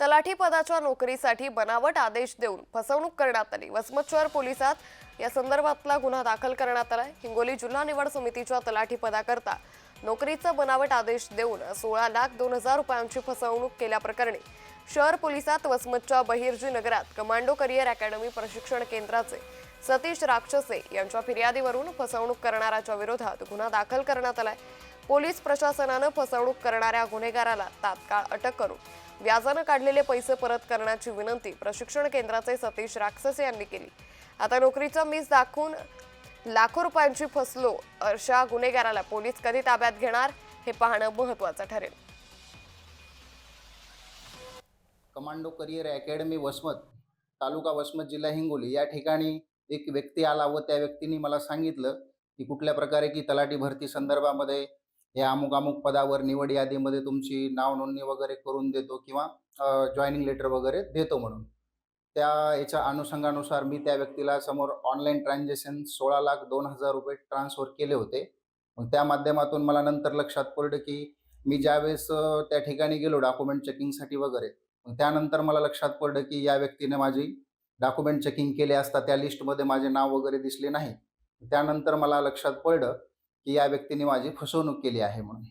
तलाठी पदाच्या नोकरीसाठी बनावट आदेश देऊन फसवणूक करण्यात आली. वसमत शहर पोलिसात या संदर्भातला गुन्हा दाखल करण्यात आला हिंगोली जिल्हा निवड समितीच्या तलाठी पदाकरता नोकरीचा बनावट आदेश देऊन सोळा लाख दोन हजार रुपयांची फसवणूक केल्याप्रकरणी शहर पोलिसात वसमतच्या बहिर्जी नगरात कमांडो करिअर अकॅडमी प्रशिक्षण केंद्राचे सतीश राक्षसे यांच्या फिर्यादीवरून फसवणूक करणाऱ्याच्या विरोधात गुन्हा दाखल करण्यात आलाय. पोलीस प्रशासनानं फसवणूक करणाऱ्या गुन्हेगाराला तात्काळ अटक करून व्याजानं काढलेले पैसे परत करण्याची विनंती प्रशिक्षण केंद्राचे सतीश राक्षसे यांनी केली. आता नोकरीचा मीस दाखवून लाखो रुपयांची फसलो अशा गुन्हेगाराला पोलीस कधी ताब्यात घेणार हे पाहणं महत्वाचं ठरेल. Commando career academy Vasmat taluka Vasmat जिल्हा हिंगोली या ठिकाणी एक व्यक्ती आला व त्या व्यक्तीने मला सांगितलं की कुठल्या प्रकारे की तलाठी भरती संदर्भामध्ये या अमुक अमुक पदावर निवड यादीमध्ये तुमची नाव नोंदणी वगैरे करून देतो किंवा जॉईनिंग लेटर वगैरे देतो म्हणून. त्या याच्या अनुषंगानुसार मी त्या व्यक्तीला समोर ऑनलाईन ट्रान्झॅक्शन सोळा लाख दोन हजार रुपये ट्रान्सफर केले होते. मग त्या माध्यमातून मला नंतर लक्षात पडलं की मी ज्यावेळेस त्या ठिकाणी गेलो डॉक्युमेंट चेकिंगसाठी वगैरे मग त्यानंतर मला लक्षात पडलं की या व्यक्तीने माझी डॉक्युमेंट चेकिंग केले असता त्या लिस्टमध्ये माझे नाव वगैरे दिसले नाही. त्यानंतर मला लक्षात पडलं की या व्यक्तीने माझी फसवणूक केली आहे म्हणून.